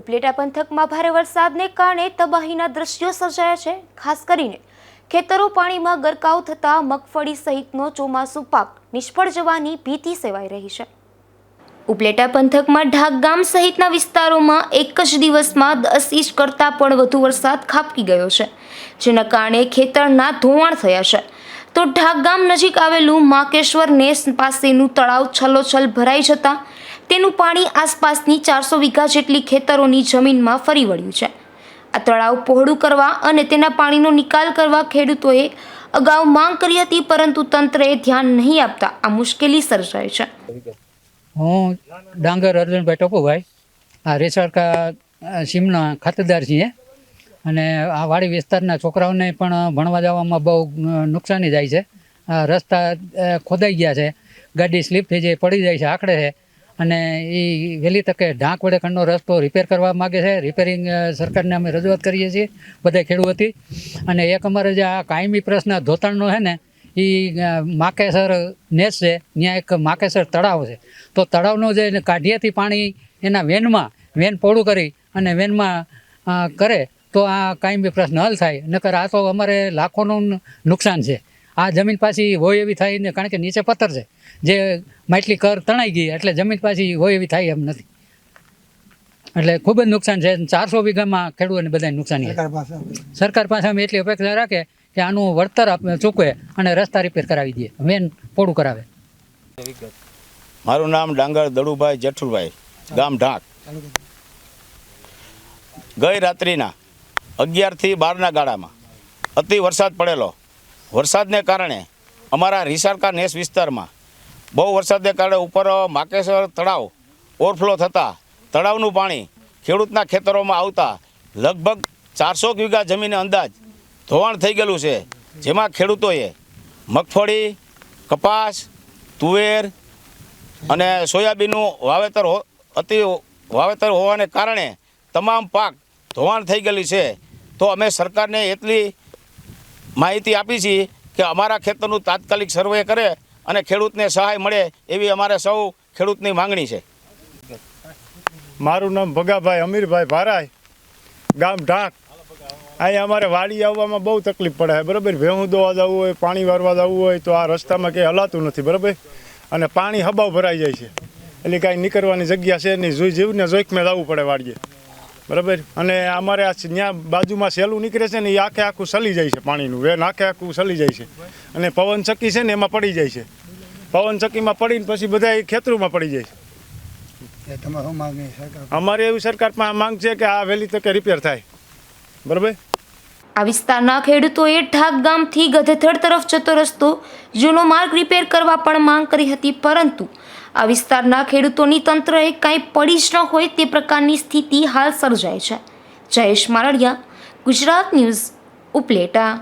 ઉપલેટા પંથકમાં ભારે વરસાદને કારણે તબાહીના દ્રશ્યો સર્જાયા છે. ખાસ કરીને ખેતરો પાણીમાં ગરકાવ થતાં મગફળી સહિતનો ચોમાસું પાક નિષ્ફળ જવાની ભીતિ સેવાઈ રહી છે. ઉપલેટા પંથકમાં ઢાક ગામ સહિતના વિસ્તારોમાં એક જ દિવસમાં દસ ઇંચ કરતાં પણ વધુ વરસાદ ખાબકી ગયો છે, જેના કારણે ખેતરના ધોવાણ થયા છે. તો ઢાક ગામ નજીક આવેલું માકેશ્વર નેસ પાસેનું તળાવ છલોછલ ભરાઈ જતાં તેનું પાણી આસપાસની ચારસો વીઘા જેટલી ખેતરોની જમીનમાં ફરી વળ્યું છે. આ તળાવ પહોળું કરવા અને તેના પાણીનો નિકાલ કરવા ખેડૂતોએ અગાઉ માંગ કરી હતી, પરંતુ તંત્રએ ધ્યાન નહીં આપતા આ મુશ્કેલી સર્જાય છે. હું ડાંગર અર્જુનભાઈ ટોપુભાઈ, આ રેસાડકા સીમના ખાતેદાર છીએ. અને આ વાડી વિસ્તારના છોકરાઓને પણ ભણવા જવામાં બહુ નુકસાની જાય છે. રસ્તા ખોદાઈ ગયા છે. ગાડી સ્લીપ થઈ જાય, પડી જાય છે, આકડે છે. અને એ વહેલી તકે ઢાંક વડે ખંડનો રસ્તો રિપેર કરવા માગે છે. રિપેરિંગ સરકારને અમે રજૂઆત કરીએ છીએ બધા ખેડૂતી અને એક અમારે જે આ કાયમી પ્રશ્ન ધોતાણનો છે ને એ માકેસર નેસ છે. ત્યાં એક માકેસર તળાવ છે. તો તળાવનો જે કાઢિયાથી પાણી એના વેનમાં, વેન પોળું કરી અને વેનમાં કરે, તો આ કાયમી પ્રશ્ન હલ થાય. નકર આ તો અમારે લાખોનું નુકસાન છે. આ જમીન પાછી હોય એવી થાય ને કારણ કે નીચે પથ્થર છે. જે માટલી કર તણાઈ ગઈ એટલે જમીન પાછી હોય એવી થાય એમ નથી. એટલે ખૂબ જ નુકસાન છે. ચારસો વીઘામાં ખેડૂતોને બધાને નુકસાની સરકાર પાસે. અમે એટલી અપેક્ષા રાખે કે આનું વળતર આપણે ચૂકવે અને રસ્તા રિપેર કરાવી દઈએ મેન પોળું કરાવે. મારું નામ ડાંગર દડુભાઈ જેઠુભાઈ ગામ ઢાંક. ગઈ રાત્રિના અગિયારથી બારના ગાળામાં અતિ વરસાદ પડેલો. વરસાદને કારણે અમારા રીસારકા નેસ વિસ્તારમાં બહુ વરસાદને કારણે ઉપર માકેશ્વર તળાવ ઓવરફ્લો થતાં તળાવનું પાણી ખેડૂતના ખેતરોમાં આવતા લગભગ ચારસો વીઘા જમીને અંદાજ ધોવાણ થઈ ગયેલું છે. જેમાં ખેડૂતોએ મગફળી, કપાસ, તુવેર અને સોયાબીનનું વાવેતર અતિ વાવેતર હોવાને કારણે તમામ પાક ધોવાણ થઈ ગયેલી છે. તો અમે સરકારને એટલી માહિતી આપી છીએ કે અમારા ખેતરનું તાત્કાલિક સર્વે કરે અને ખેડૂતને સહાય મળે એવી અમારે સૌ ખેડૂતની માંગણી છે. મારું નામ ભગાભાઈ અમીરભાઈ ભારાય, ગામ ઢાંક. અહીંયા અમારે વાડી આવવામાં બહુ તકલીફ પડે છે, બરાબર? ભેહું દોવા જવું હોય, પાણી વારવા જવું હોય તો આ રસ્તામાં કંઈ હલાતું નથી, બરાબર? અને પાણી હબાવ ભરાઈ જાય છે. એટલે કાંઈ નીકળવાની જગ્યા છે નહીં, જોઈ જીવને જોઈકમાં જવું પડે વાડીએ. બરાબર? અને અમારે આ ત્યાં બાજુમાં સહેલું નીકળે છે ને એ આખે આખું સલી જાય છે પાણીનું. વેન આખે આખું સલી જાય છે. અને પવન ચક્કી છે ને એમાં પડી જાય છે. પવન ચક્કીમાં પડીને પછી બધા એ ખેતરોમાં પડી જાય છે. અમારે એવી સરકાર પાસે માંગ છે કે આ વહેલી તકે રિપેર થાય. બરાબર? આ વિસ્તારના ખેડૂતોએ ઢાક ગામથી ગધેથડ તરફ જતો રસ્તો જૂનો માર્ગ રિપેર કરવા પણ માંગ કરી હતી પરંતુ આ વિસ્તારના ખેડૂતોની તંત્રએ કાંઈ પડી જ ન હોય તે પ્રકારની સ્થિતિ હાલ સર્જાય છે. જયેશ મારડિયા, ગુજરાત ન્યૂઝ, ઉપલેટા.